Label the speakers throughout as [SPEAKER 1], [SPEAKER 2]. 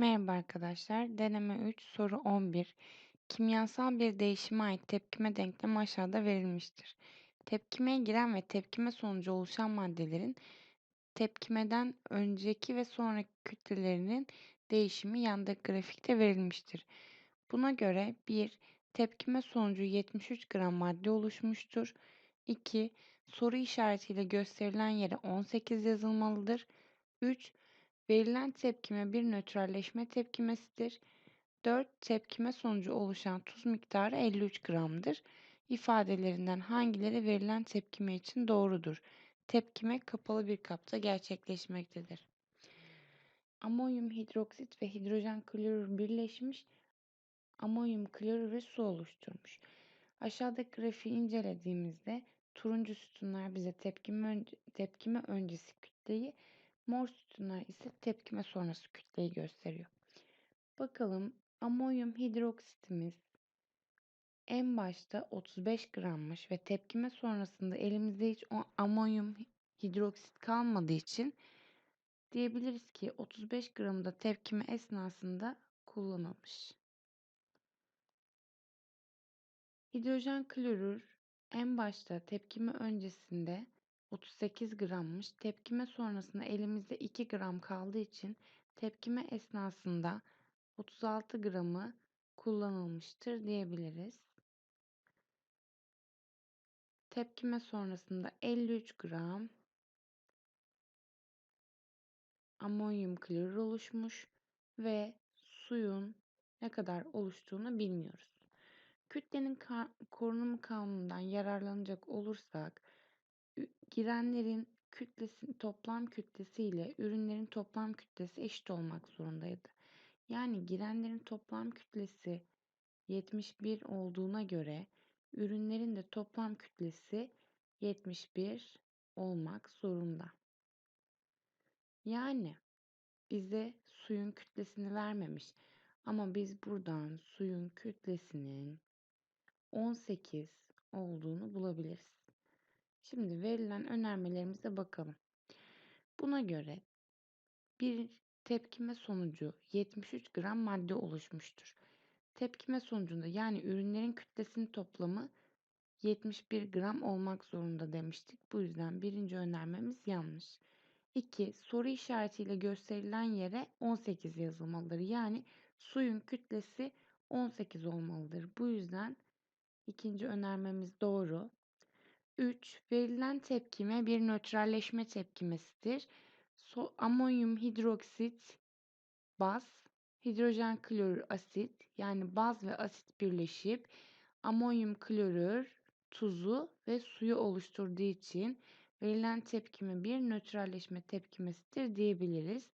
[SPEAKER 1] Merhaba arkadaşlar. Deneme 3, soru 11. Kimyasal bir değişime ait tepkime denklemi aşağıda verilmiştir. Tepkimeye giren ve tepkime sonucu oluşan maddelerin tepkimeden önceki ve sonraki kütlelerinin değişimi yandaki grafikte verilmiştir. Buna göre 1. Tepkime sonucu 73 gram madde oluşmuştur. 2. Soru işaretiyle gösterilen yere 18 yazılmalıdır. 3. Verilen tepkime bir nötralleşme tepkimesidir. 4. Tepkime sonucu oluşan tuz miktarı 53 gramdır. İfadelerinden hangileri verilen tepkime için doğrudur? Tepkime kapalı bir kapta gerçekleşmektedir. Amonyum hidroksit ve hidrojen klorür birleşmiş amonyum klorür ve su oluşturmuş. Aşağıdaki grafiği incelediğimizde turuncu sütunlar bize tepkime, tepkime öncesi kütleyi, Mor sütunlar ise tepkime sonrası kütleyi gösteriyor. Bakalım amonyum hidroksitimiz en başta 35 grammış ve tepkime sonrasında elimizde hiç amonyum hidroksit kalmadığı için diyebiliriz ki 35 gramı da tepkime esnasında kullanılmış. Hidrojen klorür en başta tepkime öncesinde 38 grammış. Tepkime sonrasında elimizde 2 gram kaldığı için tepkime esnasında 36 gramı kullanılmıştır diyebiliriz. Tepkime sonrasında 53 gram amonyum klorür oluşmuş ve suyun ne kadar oluştuğunu bilmiyoruz. Kütlenin korunumu kanunundan yararlanacak olursak girenlerin kütlesi, toplam kütlesi ile ürünlerin toplam kütlesi eşit olmak zorundaydı. Yani girenlerin toplam kütlesi 71 olduğuna göre ürünlerin de toplam kütlesi 71 olmak zorunda. Yani bize suyun kütlesini vermemiş ama biz buradan suyun kütlesinin 18 olduğunu bulabiliriz. Şimdi verilen önermelerimize bakalım. Buna göre bir tepkime sonucu 73 gram madde oluşmuştur. Tepkime sonucunda yani ürünlerin kütlesinin toplamı 71 gram olmak zorunda demiştik. Bu yüzden birinci önermemiz yanlış. 2. Soru işaretiyle gösterilen yere 18 yazılmalıdır. Yani suyun kütlesi 18 olmalıdır. Bu yüzden ikinci önermemiz doğru. 3. Verilen tepkime bir nötralleşme tepkimesidir. So amonyum hidroksit baz, hidrojen klorür asit yani baz ve asit birleşip amonyum klorür tuzu ve suyu oluşturduğu için verilen tepkime bir nötralleşme tepkimesidir diyebiliriz.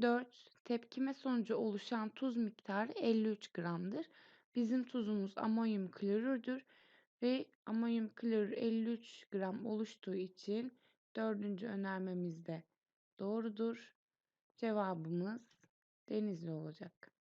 [SPEAKER 1] 4. Tepkime sonucu oluşan tuz miktarı 53 gramdır. Bizim tuzumuz amonyum klorürdür ve amonyum klorür 53 gram oluştuğu için dördüncü önermemiz de doğrudur. Cevabımız Denizli olacak.